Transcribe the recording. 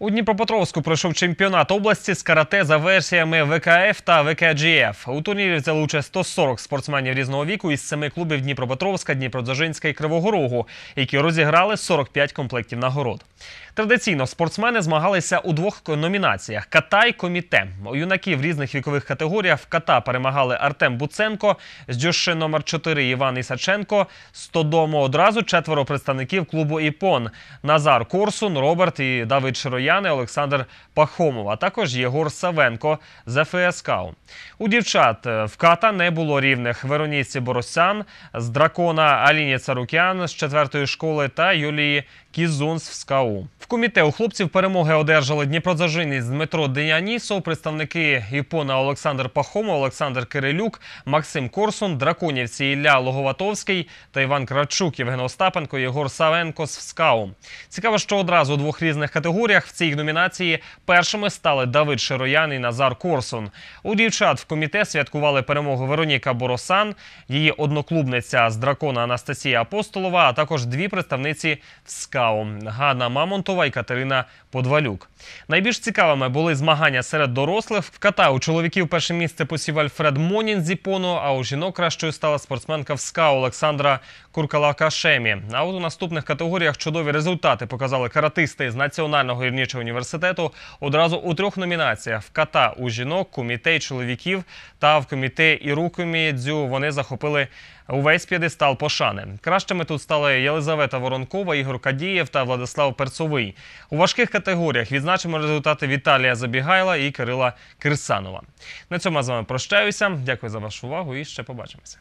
У Дніпропетровську пройшов чемпіонат області з карате за версіями ВКФ та ВКГФ. У турнірі взяли участь 140 спортсменів різного віку із семи клубів Дніпропетровська, Дніпродзержинська і Кривого Рогу, які розіграли 45 комплектів нагород. Традиційно спортсмени змагалися у двох номінаціях: ката й коміте. У юнаків в різних вікових категоріях в ката перемагали Артем Буценко, з Дюши номер 4 Іван Ісаченко. З Тодому одразу четверо представників клубу Іпон: Назар Корсун, Роберт і Давид Широяни, Олександр Пахомов, а також Єгор Савенко з ФСКУ. У дівчат е, в ката не було рівних Вероніці Боросян з дракона Аліні Царукян з четвертої школи та Юлії Кізунс в СКАУ. В коміте у хлопців перемоги одержали Дніпродзержинець Дмитро Деянісов, представники Іпона Олександр Пахомов, Олександр Кирилюк, Максим Корсун, драконівці Ілля Логоватовський та Іван Кравчук, Євген Остапенко, Єгор Савенко з СКАУ. Цікаво, що одразу у двох різних категоріях в цій номінації першими стали Давид Широян і Назар Корсун. У дівчат в коміте святкували перемогу Вероніка Боросан, її одноклубниця з дракона Анастасія Апостолова, а також дві представниці в СКАУ Ганна Мамонтова і Катерина Подвалюк. Найбільш цікавими були змагання серед дорослих. В ката у чоловіків перше місце посів Альфред Монін з Іпону, а у жінок кращою стала спортсменка в СКАУ Олександра Куркалакашемі. А от у наступних категоріях чудові результати показали каратисти з Національного гірничого університету одразу у трьох номінаціях: в ката у жінок, комітей чоловіків та в комітеті Ірукомі дзю вони захопили увесь п'єдестал пошани. Кращими тут стали Єлизавета Воронкова, Ігор Кадієв та Владислав Перцовий. У важких категоріях відзначимо результати Віталія Забігайла і Кирила Кирсанова. На цьому я з вами прощаюся. Дякую за вашу увагу і ще побачимося.